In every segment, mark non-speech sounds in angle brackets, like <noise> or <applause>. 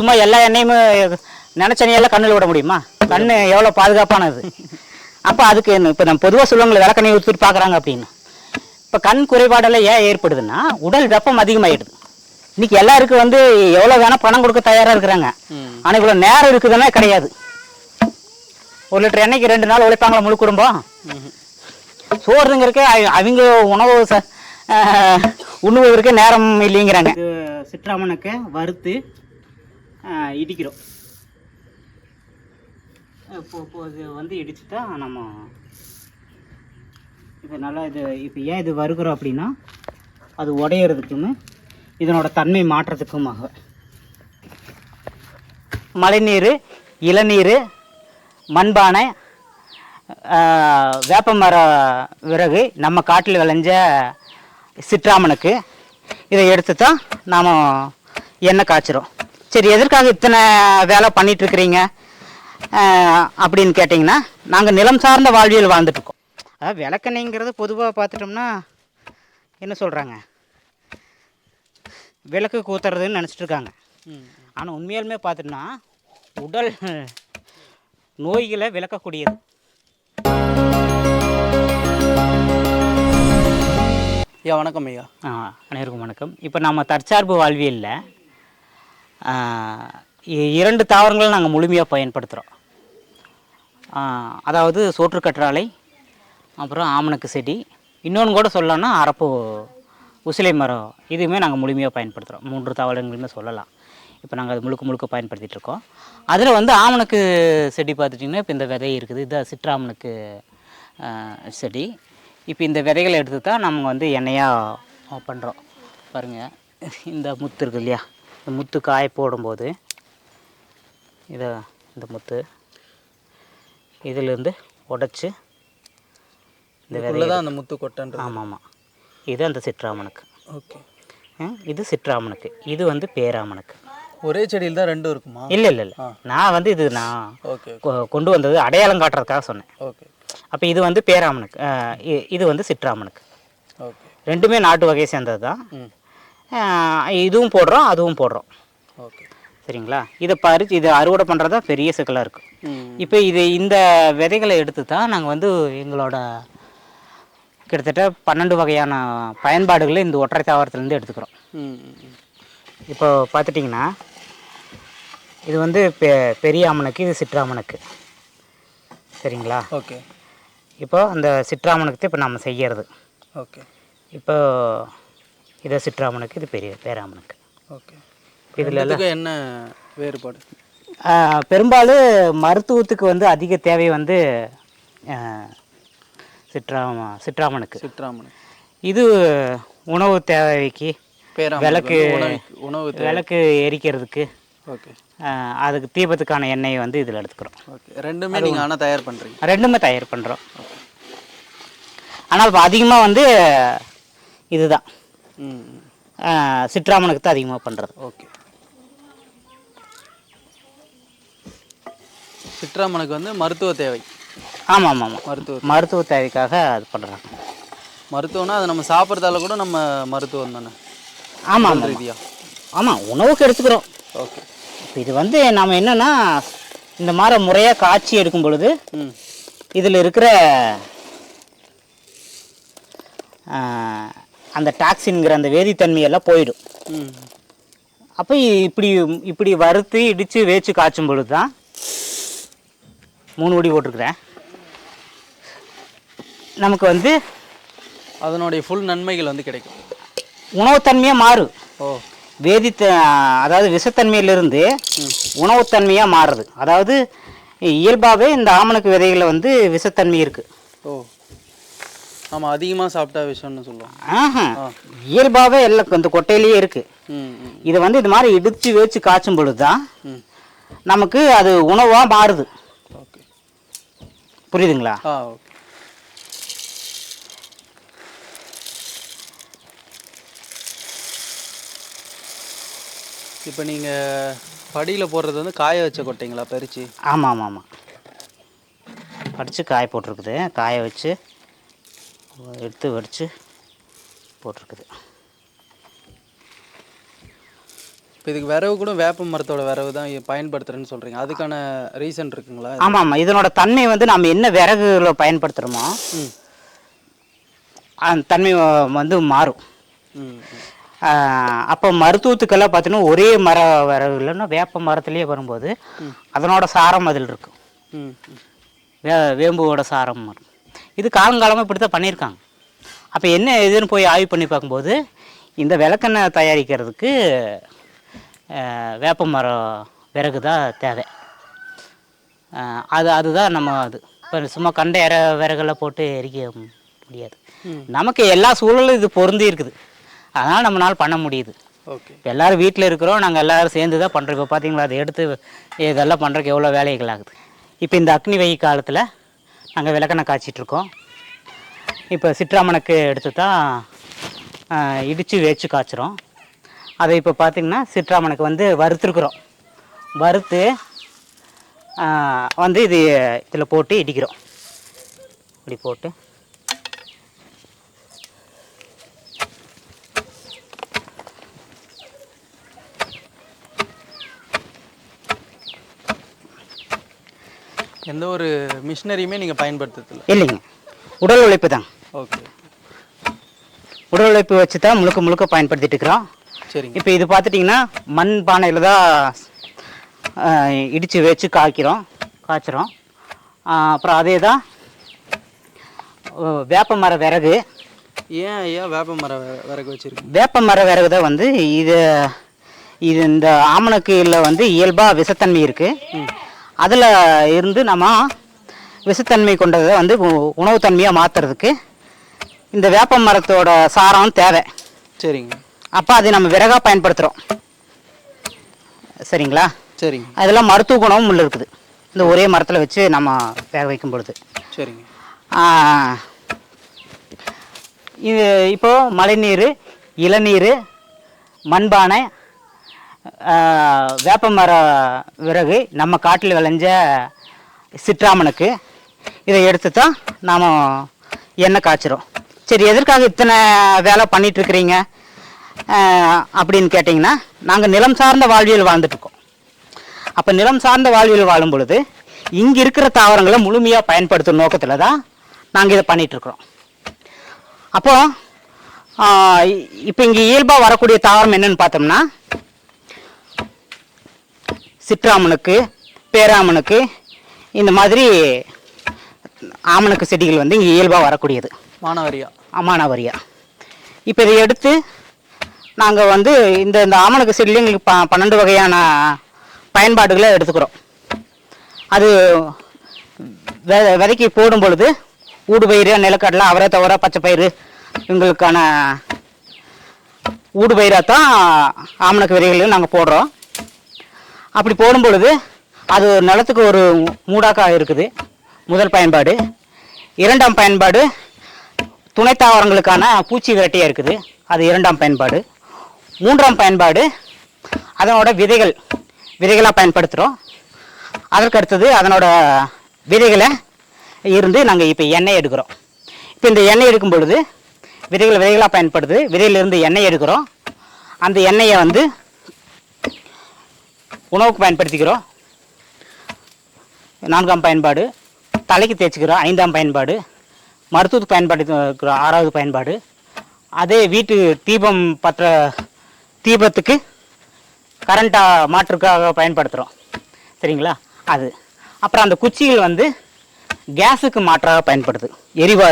சும்மா எல்லா எண்ணெயுமே நினச்ச எண்ணெயெல்லாம் கண்ணில் விட முடியுமா? கண் எவ்வளோ பாதுகாப்பானது? அப்போ அதுக்கு இப்போ நம்ம பொதுவாக சொல்லுவாங்களே விளக்கெண்ணெய் ஊற்றிட்டு பார்க்குறாங்க அப்படின்னு. இப்போ கண் குறைபாடெல்லாம் ஏன் ஏற்படுதுன்னா உடல் வெப்பம் அதிகமாகிடுது இன்னைக்கு எல்லாருக்கும் வந்து எவ்வளோ வேணால் பணம் கொடுக்க தயாராக இருக்கிறாங்க. ஆனால் இவ்வளோ நேரம் இருக்குதுன்னா கிடையாது. ஒரு லிட்டர் எண்ணெய்க்கு ரெண்டு நாள் உழைப்பாங்களா முழு குடும்பம். சோறுங்கிறக்கே அவ- அவங்க உணவு ச- உண்ணுவதற்கு நேரம் இல்லைங்கிறாங்க. சிற்றாமனுக்கு வறுத்து இடிக்கிறோம். இப்போ இப்போ இது வந்து இடிச்சுட்டா தான் நம்ம இது நல்லா இது இப்போ ஏன் இது வருகிறோம் அப்படின்னா அது உடையிறதுக்கும் இதனோட தன்மை மாற்றத்துக்குமாக. மழைநீர் இளநீர் மண்பானை ஆஹ், வேப்பமர விறகு நம்ம காட்டில் விளைஞ்ச சிற்றாமனுக்கு இதை எடுத்து தான் நாம் எண்ணெய் காய்ச்சிரும் சரி எதற்காக இத்தனை வேலை பண்ணிட்டு இருக்கிறீங்க அப்படின்னு கேட்டிங்கன்னா நாங்கள் நிலம் சார்ந்த வாழ்வியல் வாழ்ந்துட்டுருக்கோம். அதாவது விளக்கெண்ணெய்ங்கிறது பொதுவாக பார்த்துட்டோம்னா என்ன சொல்கிறாங்க விளக்கு கூத்துறதுன்னு நினச்சிட்டு இருக்காங்க ஆனால் உண்மையாலுமே பார்த்துட்டோம்னா உடல் நோய்களை விளக்கக்கூடியது. ஐயா வணக்கம் ஐயா. ஆ, அனைவருக்கும் வணக்கம். இப்போ நம்ம தற்சார்பு வாழ்வியலில் இரண்டு தாவரங்களை நாங்கள் முழுமையாக பயன்படுத்துகிறோம் அதாவது சோற்றுக்கற்றாழை அப்புறம் ஆமணக்கு செடி இன்னொன்று கூட சொல்லலாம்னா அரப்பு உசிலை மரம் இதுவுமே நாங்கள் முழுமையாக பயன்படுத்துகிறோம் மூன்று தாவரங்களுமே சொல்லலாம். இப்போ நாங்கள் அது முழுக்க முழுக்க பயன்படுத்திட்டு இருக்கோம். அதில் வந்து ஆமணக்கு செடி பார்த்துட்டிங்கன்னா இப்போ இந்த விதை இருக்குது. இது சிற்றாமணக்கு செடி. இப்போ இந்த விதைகளை எடுத்து தான் நம்ம வந்து எண்ணெயாக பண்ணுறோம் பாருங்கள் இந்த முத்து இருக்கு இல்லையா? இந்த முத்து காய போடும்போது இதை இந்த முத்து இதிலேருந்து உடைச்சி இந்த விதை இதுக்குள்ள தான் அந்த முத்து கொட்டன்றது. ஆமாம். ஆமாம் இது அந்த சிற்றாமனுக்கு. ஓகே. இது சிற்றாமனுக்கு. இது வந்து பேராமனுக்கு. ஒரே செடியில் தான் ரெண்டும் இருக்குமா? இல்லை இல்லை இல்லை. நான் வந்து இது நான் கொண்டு வந்தது அடையாளம் காட்டுறதுக்காக சொன்னேன். ஓகே. அப்போ இது வந்து பேராமனுக்கு இது வந்து சிற்றாமனுக்கு. ஓகே. ரெண்டுமே நாட்டு வகையை சேர்ந்தது தான் இதுவும் போடுறோம் அதுவும் போடுறோம். ஓகே. சரிங்களா? இதை பறித்து இதை அறுவடை பண்ணுறது தான் பெரிய சிக்கலாக இருக்கும் இப்போ இது இந்த விதைகளை எடுத்து தான் நாங்கள் வந்து எங்களோட கிட்டத்தட்ட பன்னெண்டு வகையான பயன்பாடுகளை இந்த ஒற்றை தாவரத்துலேருந்து எடுத்துக்கிறோம். இப்போ பார்த்துட்டிங்கன்னா இது வந்து பெ பெரிய ஆமணக்கு இது சிற்றாமணக்கு சரிங்களா? ஓகே. இப்போ அந்த சிற்றாமணக்கு இப்போ நம்ம செய்யறது. ஓகே. இப்போ இதை சிற்றாமணக்கு இது பெரிய பேராமணக்கு ஓகே. இதில் என்ன வேறுபாடு? பெரும்பாலும் மருத்துவத்துக்கு வந்து அதிக தேவை வந்து சிற்றாம சிற்றாமனுக்கு. சித்ராமணி இது உணவு தேவைக்கு விளக்கு உணவு விளக்கு எரிக்கிறதுக்கு ஓகே. அதுக்கு தீபத்துக்கான எண்ணெயை வந்து இதில் எடுத்துக்கிறோம். ஓகே. ரெண்டுமே நீங்கள் ஆனால் தயார் பண்ணுறீங்க ரெண்டுமே தயார் பண்ணுறோம் ஆனால் இப்போ அதிகமாக வந்து இதுதான். சிற்றாமனுக்கு தான் அதிகமாக பண்ணுறது ஓகே. சிட்ராமனுக்கு வந்து மருத்துவ தேவை. ஆமாம் ஆமாம் ஆமாம் மருத்துவ மருத்துவ தேவைக்காக அது பண்ணுறாங்க மருத்துவம்னா அது நம்ம சாப்பிட்றதால கூட நம்ம மருத்துவம் தானே? ஆமாம் உடல் ஆமாம் ரீதியா. ஆமாம் உணவுக்கு எடுத்துக்கிறோம். ஓகே. இப்போ இது வந்து நாம் என்னன்னா இந்த மாதிரி முறையாக காய்ச்சி எடுக்கும் பொழுது ம். இதில் இருக்கிற அந்த டாக்ஸின்ங்கிற அந்த வேதித்தன்மையெல்லாம் போயிடும். அப்போ இப்படி இப்படி வறுத்து இடித்து வேச்சு காய்ச்சும் பொழுது தான் மூணு ஒடி போட்டிருக்கிறேன். நமக்கு வந்து அதனுடைய ஃபுல் நன்மைகள் வந்து கிடைக்கும். உணவுத்தன்மையாக மாறும் ஓ. வேதித்த அதாவது விஷத்தன்மையிலிருந்து உணவுத்தன்மையாக மாறுது. அதாவது இயல்பாகவே இந்த ஆமணக்கு விதைகளில் வந்து விஷத்தன்மை இருக்குது ஓ. ஆமாம் அதிகமாக சாப்பிட்டா விஷம்னு சொல்லுவோம் ஆஹா இயல்பாகவே எல்லாம் இந்த கொட்டையிலேயே இருக்குது இதை வந்து இது மாதிரி இடித்து வேச்சு காய்ச்சும் பொழுது தான் ம். நமக்கு அது உணவாக மாறுது. புரியுதுங்களா? இப்போ நீங்கள் படியில் போடுறது வந்து காய வச்ச கொட்டைங்களா பறிச்சு? ஆமாம் ஆமாம் ஆமாம். படித்து காய போட்டிருக்குது. காய வச்சு எடுத்து வடித்து போட்டிருக்குது. இப்போ இதுக்கு விரவு கூட வேப்ப மரத்தோட விரவு தான் பயன்படுத்துறேன்னு சொல்றீங்க. அதுக்கான ரீசன் இருக்குங்களா? ஆமாம் ஆமாம் இதனோட தன்மை வந்து நம்ம என்ன விறகுல பயன்படுத்துகிறோமோ அந்த தன்மை வந்து மாறும். அப்போ மருத்துவத்துக்கெல்லாம் பார்த்தீங்கன்னா ஒரே மர விறகு இல்லைன்னா வேப்ப மரத்துலேயே வரும்போது அதனோட சாரம் அதில் இருக்கும். வே வேம்புவோட சாரம் வரும் இது காலங்காலமாக இப்படி தான் பண்ணியிருக்காங்க. அப்போ என்ன இதுன்னு போய் ஆய்வு பண்ணி பார்க்கும்போது இந்த விளக்கெண்ணெய் தயாரிக்கிறதுக்கு வேப்ப மரம் விறகு தான் தேவை அது அதுதான் நம்ம அது. இப்போ சும்மா கண்ட இற விறகெல்லாம் போட்டு எரிக்க முடியாது. நமக்கு எல்லா சூழலும் இது பொருந்தி இருக்குது. அதனால் நம்மளால் பண்ண முடியுது. ஓகே. இப்போ எல்லோரும் வீட்டில் இருக்கிறோம் நாங்கள் எல்லோரும் சேர்ந்து தான் பண்ணுறோம் இப்போ பார்த்தீங்களா அதை எடுத்து இதெல்லாம் பண்ணுறதுக்கு எவ்வளோ வேலைகள் ஆகுது. இப்போ இந்த அக்னி வெயில் காலத்தில் நாங்கள் விளக்கெண்ணெய் காய்ச்சிட்ருக்கோம். இப்போ சிற்றாமணக்கு எடுத்து தான் இடித்து வேச்சு காய்ச்சிரும் அதை இப்போ பார்த்திங்கன்னா சிற்றாமணக்கு வந்து வறுத்துருக்குறோம். வறுத்து வந்து இது இதில் போட்டு இடிக்கிறோம். இப்படி போட்டு. எந்த ஒரு மிஷினரியுமே நீங்கள் பயன்படுத்துறதில்ல. இல்லைங்க. உடல் உழைப்பு தான். ஓகே. உடல் உழைப்பு வச்சு தான் முழுக்க முழுக்க பயன்படுத்திட்டு இருக்கிறோம். சரிங்க. இப்போ இது பார்த்துட்டிங்கன்னா மண் பானையில் தான் இடித்து வச்சு காய்க்கிறோம் காய்ச்சுறோம். ஆஹ் அப்புறம் அதே தான் வேப்ப மர விறகு. ஏன் ஐயா வேப்ப மர விறகு வச்சிருக்கீங்க? வேப்ப மர விறகு தான் வந்து இது இது இந்த ஆமணக்குல வந்து இயல்பாக விஷத்தன்மை இருக்குது அதில் இருந்து நம்ம விஷத்தன்மை கொண்டதை வந்து உ- உணவுத்தன்மையாக மாற்றுறதுக்கு இந்த வேப்ப மரத்தோட சாரம் தேவை. சரிங்க. அப்போ அது நம்ம விறகாக பயன்படுத்துகிறோம் சரிங்களா? சரிங்க. அதெல்லாம் மருத்துவ குணமும் உள்ள இருக்குது. இந்த ஒரே மரத்தில் வச்சு நம்ம வேக வைக்கும் பொழுது. சரிங்க. இது இப்போது மழைநீர் இளநீர் மண்பானை வேப்ப மர விறகு நம்ம காட்டில் விளைஞ்ச சிற்றாமனுக்கு. இதை எடுத்து தான் நாம் எண்ணெய் காய்ச்சிரும் சரி எதற்காக இத்தனை வேலை பண்ணிகிட்ருக்குறீங்க அப்படின்னு கேட்டிங்கன்னா நாங்கள் நிலம் சார்ந்த வாழ்வியல் வாழ்ந்துட்டுருக்கோம். அப்போ நிலம் சார்ந்த வாழ்வியல் வாழும் பொழுது இங்கே இருக்கிற தாவரங்களை முழுமையாக பயன்படுத்தும் நோக்கத்தில் தான் நாங்கள் இதை பண்ணிகிட்ருக்குறோம் அப்போது இப்போ இங்கே இயல்பாக வரக்கூடிய தாவரம் என்னன்னு பார்த்தோம்னா சிற்றாமனுக்கு பேராமனுக்கு இந்த மாதிரி ஆமணக்கு செடிகள் வந்து இங்கே இயல்பாக வரக்கூடியது. மானவரியா? அமானாவரியா இப்போ இதை எடுத்து நாங்கள் வந்து இந்த இந்த ஆமணக்கு செடியில எங்களுக்கு ப பன்னெண்டு வகையான பயன்பாடுகளை எடுத்துக்கிறோம். அது வெ விதைக்கு போடும் பொழுது ஊடுபயிறு நிலக்கடலை அவரை தவிர பச்சை பயிறு எங்களுக்கான ஊடுபயிராக தான் ஆமணக்கு விதைகள் நாங்கள் போடுறோம். அப்படி போடும் பொழுது அது நிலத்துக்கு ஒரு மூடாக்கா இருக்குது. முதல் பயன்பாடு. இரண்டாம் பயன்பாடு துணை தாவரங்களுக்கான பூச்சி விரட்டியாக இருக்குது. அது இரண்டாம் பயன்பாடு. மூன்றாம் பயன்பாடு அதனோட விதைகள். விதைகளாக பயன்படுத்துகிறோம் அதற்கு அடுத்தது அதனோட விதைகளை இருந்து நாங்கள் இப்போ எண்ணெய் எடுக்கிறோம். இப்போ இந்த எண்ணெய் எடுக்கும் பொழுது விதைகள் விதைகளாக பயன்படுது. விதையிலிருந்து எண்ணெய் எடுக்கிறோம். அந்த எண்ணெயை வந்து உணவுக்கு பயன்படுத்திக்கிறோம். நான்காம் பயன்பாடு. தலைக்கு தேய்ச்சிக்கிறோம். ஐந்தாம் பயன்பாடு. மருத்துவத்துக்கு பயன்படுத்திக்கிறோம். ஆறாவது பயன்பாடு. அதே வீட்டு தீபம் பற்ற தீபத்துக்கு கரண்ட்டாக மாற்றுக்காக பயன்படுத்துகிறோம் சரிங்களா? அது. அப்புறம் அந்த குச்சிகள் வந்து கேஸுக்கு மாற்றாக பயன்படுது. எரிவ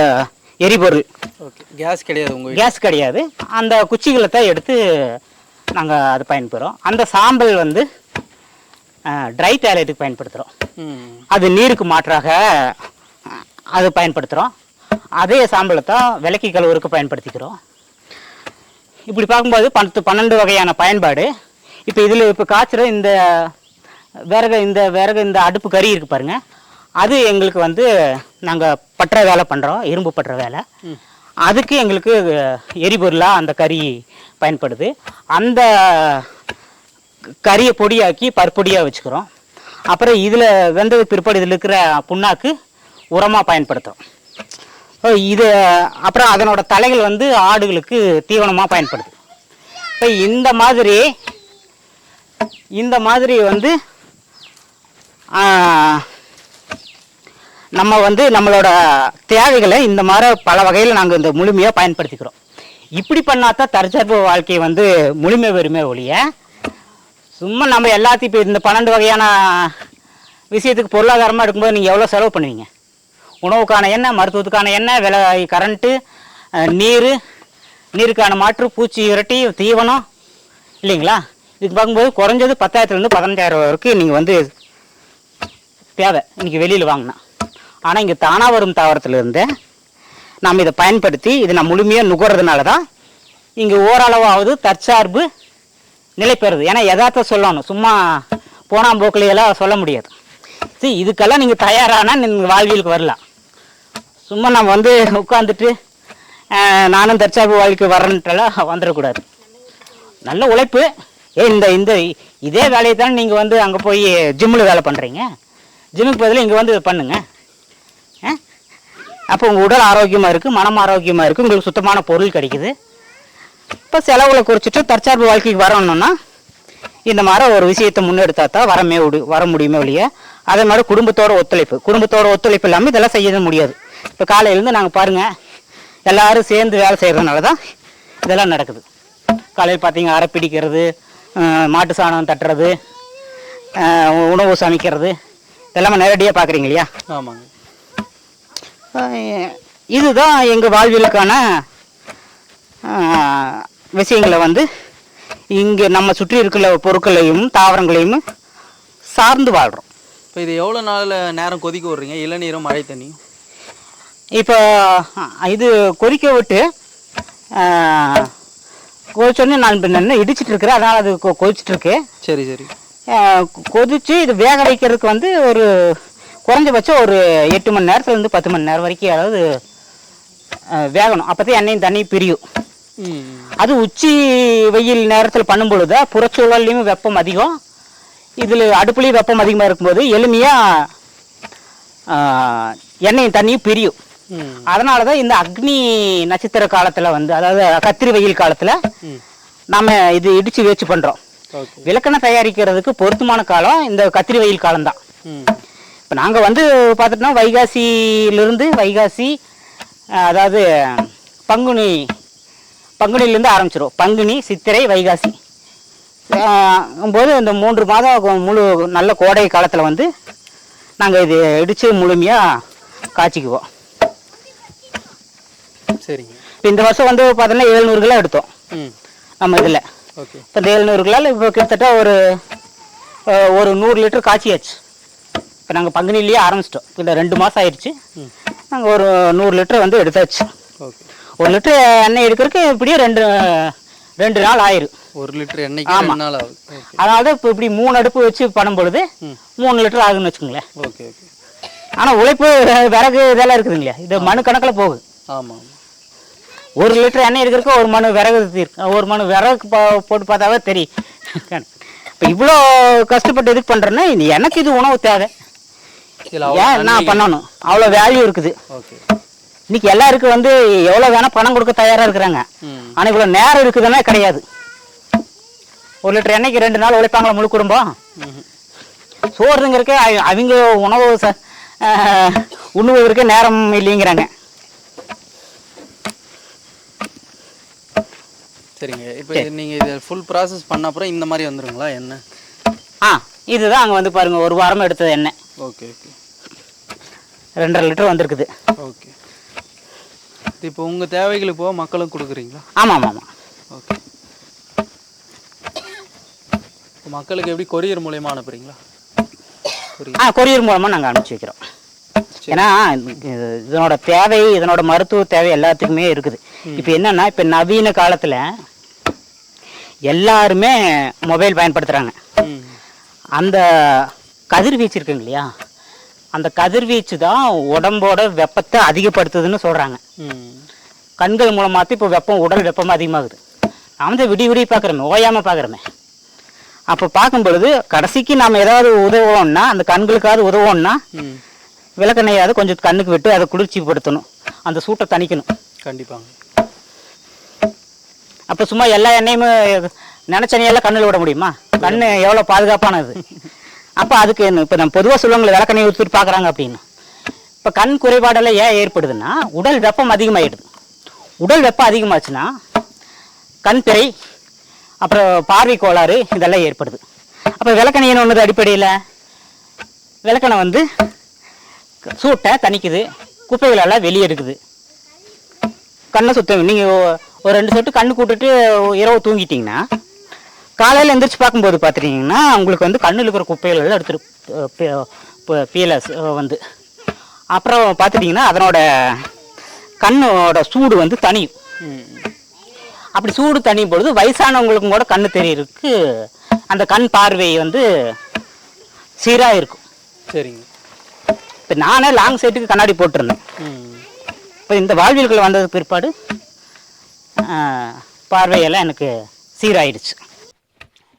எரிபொருள். ஓகே. கேஸ் கிடையாது உங்கள் கேஸ் கிடையாது. அந்த குச்சிகளை தான் எடுத்து நாங்கள் அது பயன்படுறோம் அந்த சாம்பல் வந்து ட்ரை டாய்லெட்டுக்கு பயன்படுத்துகிறோம் அது நீருக்கு மாற்றாக அது பயன்படுத்துகிறோம் அதே சாம்பலை தான் விளக்கி கழுவுறதுக்கு பயன்படுத்திக்கிறோம். இப்படி பார்க்கும்போது பத்து பன்னெண்டு வகையான பயன்பாடு. இப்போ இதில் இப்போ காய்ச்சுற இந்த விறகு இந்த விறகு இந்த அடுப்பு கறி இருக்குது பாருங்க. அது எங்களுக்கு வந்து நாங்கள் பற்ற வேலை பண்ணுறோம் இரும்பு பற்ற வேலை. அதுக்கு எங்களுக்கு எரிபொருளாக அந்த கறி பயன்படுது. அந்த கறியை பொடியாக்கி பருப்பொடியாக வச்சுக்கிறோம். அப்புறம் இதில் வெந்தது பிற்பாடு இதில் இருக்கிற புண்ணாக்கு உரமாக பயன்படுத்துகிறோம் இது அப்புறம் அதனோட தலைகள் வந்து ஆடுகளுக்கு தீவனமாக பயன்படுது. இப்போ இந்த மாதிரி இந்த மாதிரி வந்து நம்ம வந்து நம்மளோட தேவைகளை இந்த மாதிரி பல வகையில் நாங்கள் இந்த முழுமையாக பயன்படுத்திக்கிறோம். இப்படி பண்ணால் தான் தற்சார்பு வாழ்க்கையை வந்து முழுமை வருமே ஒழிய சும்மா நம்ம எல்லாத்தையும் இப்போ இந்த பன்னெண்டு வகையான விஷயத்துக்கு பொருளாதாரமாக இருக்கும்போது நீங்கள் எவ்வளோ செலவு பண்ணுவீங்க? உணவுக்கான எண்ணெய் மருத்துவத்துக்கான எண்ணெய் விலை கரண்ட்டு நீர் நீருக்கான மாற்று பூச்சி விரட்டி தீவனம் இல்லைங்களா? இதுக்கு பார்க்கும்போது குறைஞ்சது பத்தாயிரத்துலேருந்து பதினஞ்சாயிரம் வரைக்கும் நீங்கள் வந்து தேவை. இன்றைக்கி வெளியில் வாங்கினா. ஆனால் இங்கே தானாக வரும் தாவரத்துலேருந்து நாம் இதை பயன்படுத்தி இதை நான் முழுமையாக நுகர்றதுனால தான் இங்கே ஓரளவாவது தற்சார்பு நிலை பெறுது. ஏன்னா யதார்த்த சொல்லணும். சும்மா போனாம்போக்கில் எல்லாம் சொல்ல முடியாது. சரி இதுக்கெல்லாம் நீங்கள் தயாரானால் நீங்கள் வாழ்வியலுக்கு வரலாம். சும்மா நம்ம வந்து உட்காந்துட்டு நானும் தற்சார்பு வாழ்க்கை வரேன்ட்டெல்லாம் வந்துடக்கூடாது. நல்ல உழைப்பு. ஏ இந்த இந்த இதே வேலையை தானே நீங்கள் வந்து அங்கே போய் ஜிம்மில் வேலை பண்ணுறீங்க ஜிம்முக்கு பதிலாக இங்கே வந்து இதை பண்ணுங்க. ஆ? அப்போ உங்கள் உடல் ஆரோக்கியமாக இருக்குது மனம் ஆரோக்கியமாக இருக்குது உங்களுக்கு சுத்தமான பொருள் கிடைக்குது. இப்போ செலவுகளை குறைச்சிட்டு தற்சார்பு வாழ்க்கைக்கு வரணும்னா இந்த மாதிரி ஒரு விஷயத்தை முன்னெடுத்தா தான் வரமே விடு வர முடியுமே ஒழிய அதே மாதிரி குடும்பத்தோட ஒத்துழைப்பு. குடும்பத்தோட ஒத்துழைப்பு இல்லாமல் இதெல்லாம் செய்ய முடியாது. இப்போ காலையிலேருந்து நாங்கள் பாருங்கள் எல்லாரும் சேர்ந்து வேலை செய்கிறதுனால தான் இதெல்லாம் நடக்குது. காலையில் பார்த்தீங்க அரை பிடிக்கிறது மாட்டு சாணம் தட்டுறது உணவு சமைக்கிறது இதெல்லாமே நேரடியாக பார்க்குறீங்க இல்லையா? ஆமாங்க. இதுதான் எங்கள் வாழ்வியலுக்கான விஷயங்களை வந்து இங்கே நம்ம சுற்றி இருக்கிற பொருட்களையும் தாவரங்களையும் சார்ந்து வாழ்கிறோம் இப்போ இது எவ்வளோ நாளில் நேரம் கொதிக்க விட்றீங்க? இளநீரும் மழை தண்ணியும்? இப்போ இது கொதிக்க விட்டு கொதிச்சோடனே நான் இப்போ நின்று இடிச்சிட்டு இருக்கிறேன் அதனால் அது கொ- கொதிச்சிட்டு இருக்கு சரி. சரி கொதிச்சு இது வேக வைக்கிறதுக்கு வந்து ஒரு குறைஞ்சபட்சம் ஒரு எட்டு மணி நேரத்துலேருந்து பத்து மணி நேரம் வரைக்கும் அதாவது வேகணும். அப்போ தான் எண்ணெயும் தண்ணியும் பிரியும். அது உச்சி வெயில் நேரத்தில் பண்ணும் பொழுது புறச்சூழல்லையும் வெப்பம் அதிகம். இதில் அடுப்புலையும் வெப்பம் அதிகமாக இருக்கும்போது எளிமையாக எண்ணெயும் தண்ணியும் பிரியும். அதனால தான் இந்த அக்னி நட்சத்திர காலத்தில் வந்து அதாவது கத்திரி வெயில் காலத்தில் ம். நாம் இது இடித்து வேச்சு பண்ணுறோம் ஓகே. விளக்கெண்ணெய் தயாரிக்கிறதுக்கு பொருத்தமான காலம் இந்த கத்திரி வெயில் காலம்தான். இப்போ நாங்கள் வந்து பார்த்துட்டோம்னா வைகாசியிலிருந்து வைகாசி அதாவது பங்குனி பங்குனிலேருந்து ஆரம்பிச்சிரும். பங்குனி சித்திரை வைகாசி. போது இந்த மூன்று மாதம் முழு நல்ல கோடை காலத்தில் வந்து நாங்கள் இது இடித்து முழுமையாக காய்ச்சிக்குவோம். சரிங்க. இப்போ இந்த வருஷம் வந்து பார்த்தோன்னா ஏழ்நூறு கிலோ எடுத்தோம். ம். நம்ம இதில். ஓகே. இப்போ இந்த ஏழ்நூறு கிலோவில் இப்போ கிட்டத்தட்ட ஒரு ஒரு நூறு லிட்டர் காய்ச்சியாச்சு. இப்போ நாங்கள் பங்குனிலேயே ஆரம்பிச்சிட்டோம். இல்லை ரெண்டு மாதம் ஆயிடுச்சு. நாங்கள் ஒரு நூறு லிட்டர் வந்து எடுத்தாச்சு. ஓகே. ஒரு லிட்டர் எண்ணெய் எடுக்கிறதுக்கு இப்படியே ரெண்டு ரெண்டு நாள் ஆயிரும். ஒரு லிட்டர் நாள் ஆகுது. ஓகே அதனால தான் இப்போ இப்படி மூணு அடுப்பு வச்சு பண்ணும் பொழுது மூணு லிட்டர் ஆகுதுன்னு வச்சுக்கோங்களேன். ஓகே ஓகே ஆனால் உழைப்பு விறகு இதெல்லாம் இருக்குதுங்களே இது மணு கணக்கில் போகுது. ஆமாம் ஒரு லிட்டர் எண்ணெய் எடுக்கிறதுக்கு ஒரு மணு விறகு தீர்க்கு ஒரு மணு விறகு போட்டு பார்த்தாவே தெரியும். இப்போ இவ்வளோ கஷ்டப்பட்டு இதுக்கு பண்ணுறேன்னா இது எனக்கு இது உணவு தேவை. ஏன் நான் பண்ணணும்? அவ்வளோ வேல்யூ இருக்குது. ஓகே இன்னைக்கு எல்லாருக்கும் வந்து எவ்வளோ வேணால் பணம் கொடுக்க தயாராக இருக்கிறாங்க. ஆனால் இவ்வளோ நேரம் இருக்குதுன்னா கிடையாது. ஒரு லிட்டர் எண்ணெய்க்கு ரெண்டு நாள் உழைப்பாங்களா முழு குடும்பம்? சோறுங்கிறக்கே அவ- அவங்க உணவு ச உண்ணுவதற்கே நேரம் இல்லைங்கிறாங்க. சரிங்க. இப்போ நீங்கள் இதை ஃபுல் ப்ராசஸ் பண்ண அப்புறம் இந்த மாதிரி வந்துருங்களா? எண்ணெய் ஆ இதுதான் அங்கே வந்து பாருங்கள் ஒரு வாரமாக எடுத்தது எண்ணெய். Okay okay. ரெண்டரை லிட்டர் வந்திருக்குது. ஓகே. இப்போ உங்கள் தேவைகளுக்கு போக மக்களுக்கு கொடுக்குறீங்களா? ஆமாம் ஆமாம் ஆமாம் ஓகே மக்களுக்கு எப்படி கொரியர் மூலயமா அனுப்புறீங்களா? ஆ கொரியர் மூலமாக நாங்கள் அனுப்பிச்சி வைக்கிறோம். ஏன்னா இது- இதனோட தேவை இதனோட மருத்துவ தேவை எல்லாத்துக்குமே இருக்குது. இப்போ என்னன்னா இப்போ நவீன காலத்தில் எல்லாருமே மொபைல் பயன்படுத்துகிறாங்க அந்த கதிர்வீச்சு இருக்குங்க இல்லையா? அந்த கதிர்வீச்சு தான் உடம்போட வெப்பத்தை அதிகப்படுத்துதுன்னு சொல்கிறாங்க கண்கள் மூலமாத்தி இப்போ வெப்பம் உடல் வெப்பம் அதிகமாகுது. நாம தான் விடிய விடிய பார்க்குறோமே ஓயாமல் பார்க்குறோமே. அப்போ பார்க்கும் பொழுது கடைசிக்கு நாம் ஏதாவது உதவுவோம்னா அந்த கண்களுக்காவது உதவுவோம்னா ம். விளக்கெண்ணையாவது கொஞ்சம் கண்ணுக்கு விட்டு அதை குளிர்ச்சிப்படுத்தணும். அந்த சூட்டை தணிக்கணும். கண்டிப்பாங்க. அப்போ சும்மா எல்லா எண்ணெயுமே நினச்ச எண்ணெயெல்லாம் கண்ணில் விட முடியுமா? கண் எவ்வளோ பாதுகாப்பானது? <laughs> அப்போ அதுக்கு இப்போ நம்ம பொதுவாக சொல்லுவாங்களே விளக்கணையை ஊற்றிட்டு பார்க்குறாங்க அப்படின்னு. இப்போ கண் குறைபாடெல்லாம் ஏன் ஏற்படுதுன்னா உடல் வெப்பம் அதிகமாகிடுது உடல் வெப்பம் அதிகமாச்சுன்னா கண் திரை அப்புறம் பார்வை கோளாறு இதெல்லாம் ஏற்படுது. அப்போ விளக்கணைன்னு ஒன்று அடிப்படையில்? விளக்கணை வந்து சூட்டை தணிக்குது குப்பைகளெல்லாம் வெளியெடுக்குது கண்ணை சுத்தம் நீங்கள் ஒரு ரெண்டு சொட்டு கண்ணு கூட்டுட்டு இரவு தூங்கிட்டிங்கன்னா காலையில் எந்திரிச்சு பார்க்கும்போது பார்த்துட்டிங்கன்னா உங்களுக்கு வந்து கண்ணில் இருக்கிற குப்பைகள் எல்லாம் எடுத்துட்டு பீலஸ் வந்து. அப்புறம் பார்த்துட்டிங்கன்னா அதனோட கண்ணோட சூடு வந்து தனியும். அப்படி சூடு தணியும் பொழுது வயசானவங்களுக்கும் கூட கண்ணு தெரியறதுக்கு அந்த கண் பார்வை வந்து சீராக இருக்கும். சரிங்க. இப்போ நானே லாங் சைட்டுக்கு கண்ணாடி போட்டிருந்தேன். ம் இப்போ இந்த வாழ்வியல்கள் வந்ததுக்கு பிற்பாடு பார்வையெல்லாம் எனக்கு சீராயிடுச்சு.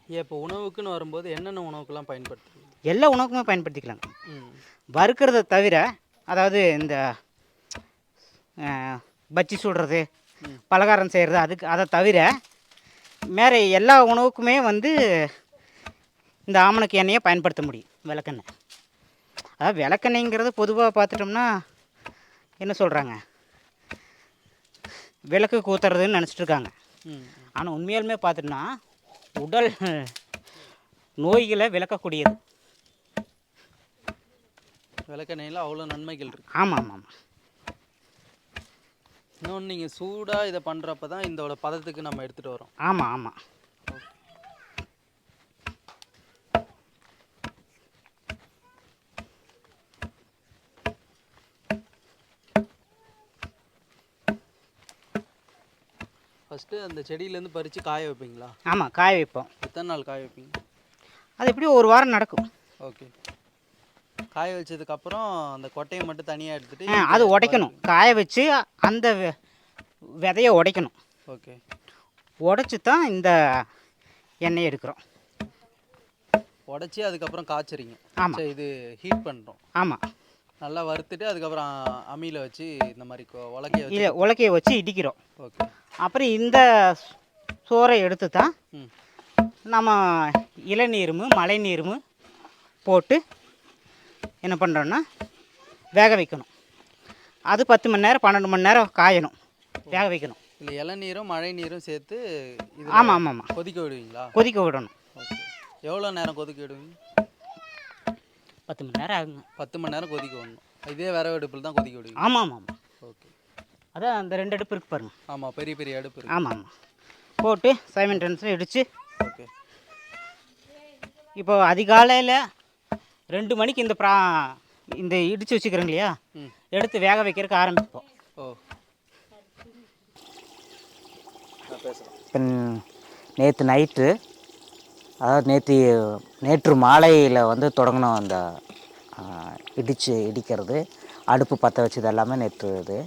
இப்போ உணவுக்குன்னு வரும்போது என்னென்ன உணவுக்கெல்லாம் பயன்படுத்துறீங்க? எல்லா உணவுக்குமே பயன்படுத்திக்கலாங்க. ம். வறுக்கிறத தவிர அதாவது இந்த பஜ்ஜி சுடுறது பலகாரம் செய்கிறது அதுக்கு அதை தவிர வேறு எல்லா உணவுக்குமே வந்து இந்த ஆமணக்கு எண்ணெயை பயன்படுத்த முடியும் விளக்கெண்ணெய். அதாவது விளக்கெண்ணெய்ங்கிறது பொதுவாக பார்த்துட்டோம்னா என்ன சொல்கிறாங்க விளக்கு கூத்துறதுன்னு ம். ஆனால் உண்மையாலுமே பார்த்துட்டோம்னா உடல் நோய்களை விளக்கக்கூடியது. விளக்கெண்ணெயில் அவ்வளோ நன்மைகள் இருக்கு. ஆமாம் ஆமாம் ஆமாம் இன்னொன்று நீங்கள் சூடாக இதை பண்ணுறப்ப தான் இதோட பதத்துக்கு நம்ம எடுத்துகிட்டு வரோம். ஆமாம் ஆமாம் ஃபஸ்ட்டு அந்த செடியிலேருந்து பறித்து காய வைப்பீங்களா? ஆமாம் காய வைப்போம். எத்தனை நாள் காய வைப்பீங்க? அது எப்படியும் ஒரு வாரம் நடக்கும். ஓகே. காய வச்சதுக்கப்புறம் அந்த கொட்டையை மட்டும் தனியாக எடுத்துகிட்டு அது உடைக்கணும். காய வச்சு அந்த விதைய உடைக்கணும். ஓகே. உடைச்சி தான் இந்த எண்ணெயை எடுக்கிறோம். உடச்சி அதுக்கப்புறம் காய்ச்சறீங்க. ஆமா. சரி இது ஹீட் பண்ணுறோம் ஆமாம் நல்லா வறுத்துட்டு அதுக்கப்புறம் அம்மியில் வச்சு இந்த மாதிரி உலக்கைய இதை உலக்கையை வச்சு இடிக்கிறோம். ஓகே. அப்புறம் இந்த சோறை எடுத்து தான் நம்ம இளநீரும் மழை நீரும் போட்டு என்ன பண்ணுறோன்னா வேக வைக்கணும். அது பத்து மணி நேரம் பன்னெண்டு மணி நேரம் காயணும். வேக வைக்கணும். இல்லை இளநீரும் மழை நீரும் சேர்த்து ஆமாம் ஆமாம் ஆமாம் கொதிக்க விடுவீங்களா? கொதிக்க விடணும். ஓகே. எவ்வளோ நேரம் கொதிக்க விடுவீங்க? பத்து மணி நேரம் ஆகுங்க. பத்து மணி நேரம் கொதிக்க விடணும். இதே விறகு அடுப்பில் தான் கொதிக்க விடுவீங்க? ஆமாம் ஆமாம் ஓகே. அதான் அந்த ரெண்டு அடுப்பு இருக்கு பாருங்க. ஆமாம் பெரிய பெரிய அடுப்பு இருக்கு. ஆமாம் ஆமாம் போட்டு சைமன் டென்ஸில் இடித்து ஓகே. இப்போ அதிகாலையில் ரெண்டு மணிக்கு இந்த ப்ரா இந்த இடித்து வச்சுக்கிறோங்க இல்லையா? எடுத்து வேக வைக்கிறதுக்கு ஆரம்பிப்போம். ஓ. நேற்று நைட்டு அதாவது நேற்று நேற்று மாலையில் வந்து தொடங்கினோம் அந்த இடித்து இடிக்கிறது அடுப்பு பற்ற வச்சது எல்லாமே நேற்று இது.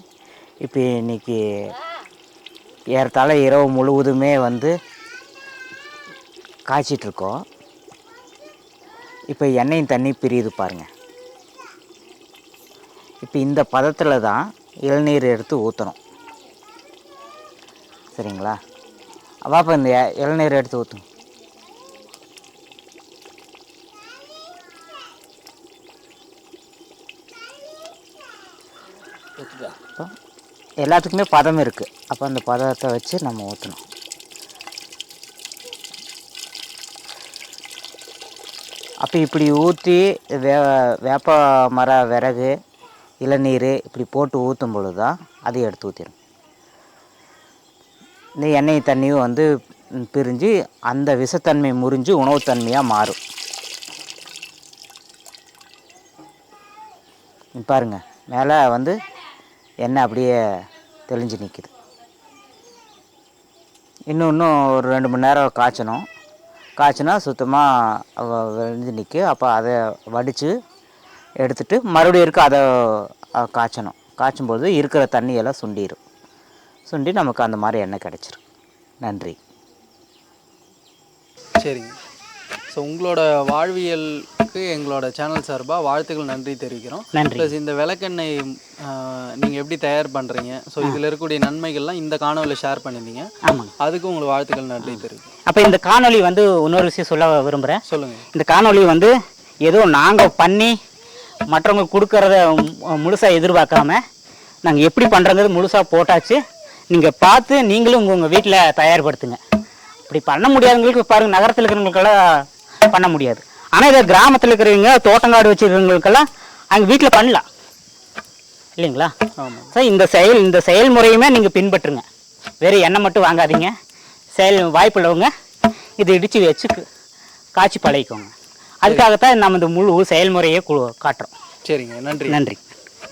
இப்போ இன்னைக்கு ஏறத்தாழ இரவு முழுவதுமே வந்து காய்ச்சிட்ருக்கோம். இப்போ எண்ணெயும் தண்ணி பிரியுது பாருங்கள் இப்போ இந்த பதத்தில் தான் இளநீர் எடுத்து ஊற்றணும் சரிங்களா? வாப்பா இந்த இளநீர் எடுத்து ஊற்றுங்க இப்போ எல்லாத்துக்குமே பதம் இருக்குது அப்போ அந்த பதத்தை வச்சு நம்ம ஊற்றணும் அப்போ இப்படி ஊற்றி வே வேப்ப மர விறகு இளநீர் இப்படி போட்டு ஊற்றும் பொழுது தான் அதை எடுத்து ஊற்றிடும் இந்த எண்ணெய் தண்ணியும் வந்து பிரிஞ்சு அந்த விஷத்தன்மை முறிஞ்சு உணவுத்தன்மையாக மாறும். பாருங்கள் பாருங்க. மேலே வந்து எண்ணெய் அப்படியே தெளிஞ்சு நிற்கிது இன்னும் இன்னும் ஒரு ரெண்டு மணி நேரம் காய்ச்சணும். காய்ச்சினா சுத்தமாக விளைஞ்சு நிற்கும் அப்போ அதை வடித்து எடுத்துட்டு மறுபடியும் இருக்க அதை காய்ச்சணும். காய்ச்சும்போது இருக்கிற தண்ணியெல்லாம் சுண்டிடும் சுண்டி நமக்கு அந்த மாதிரி எண்ணெய் கிடச்சிரும். நன்றி. சரிங்க. ஸோ உங்களோட வாழ்வியல் உங்களுக்கு எங்களோட சேனல் சார்பாக வாழ்த்துக்கள் நன்றி தெரிவிக்கிறோம். நன்றி. ப்ளஸ் இந்த விளக்கெண்ணெய் நீங்கள் எப்படி தயார் பண்ணுறீங்க ஸோ இதில் இருக்கக்கூடிய நன்மைகள்லாம் இந்த காணொலியில் ஷேர் பண்ணியிருந்தீங்க. ஆமாங்க. அதுக்கு உங்களுக்கு வாழ்த்துக்கள் நன்றி தெரிவிக்கிறோம். அப்போ இந்த காணொளி வந்து இன்னொரு விஷயம் சொல்ல விரும்புகிறேன் சொல்லுங்கள் இந்த காணொளி வந்து ஏதோ நாங்கள் பண்ணி மற்றவங்களுக்கு கொடுக்கறத முழுசாக எதிர்பார்க்காம நாங்கள் எப்படி பண்ணுறங்கிறது முழுசாக போட்டாச்சு. நீங்கள் பார்த்து நீங்களும் உங்கள் உங்கள் வீட்டில் தயார்படுத்துங்க. இப்படி பண்ண முடியாதவங்களுக்கு பாருங்கள் நகரத்தில் இருக்கிறவங்களுக்கெல்லாம் பண்ண முடியாது. ஆனால் இதை கிராமத்தில் இருக்கிறவங்க தோட்டங்காடு வச்சுருக்கிறவங்களுக்கெல்லாம் அவங்க வீட்டில் பண்ணலாம். இல்லைங்களா? ஆமாம் சார் இந்த செயல் இந்த செயல்முறையுமே நீங்கள் பின்பற்றுங்க. வெறும் எண்ணெய் மட்டும் வாங்காதீங்க. செயல் வாய்ப்புள்ளவங்க இதை இடித்து வச்சு காய்ச்சி பழகிக்கோங்க. அதுக்காகத்தான் நம்ம இந்த முழு செயல்முறையை கு- காட்டுறோம். சரிங்க. நன்றி. நன்றி.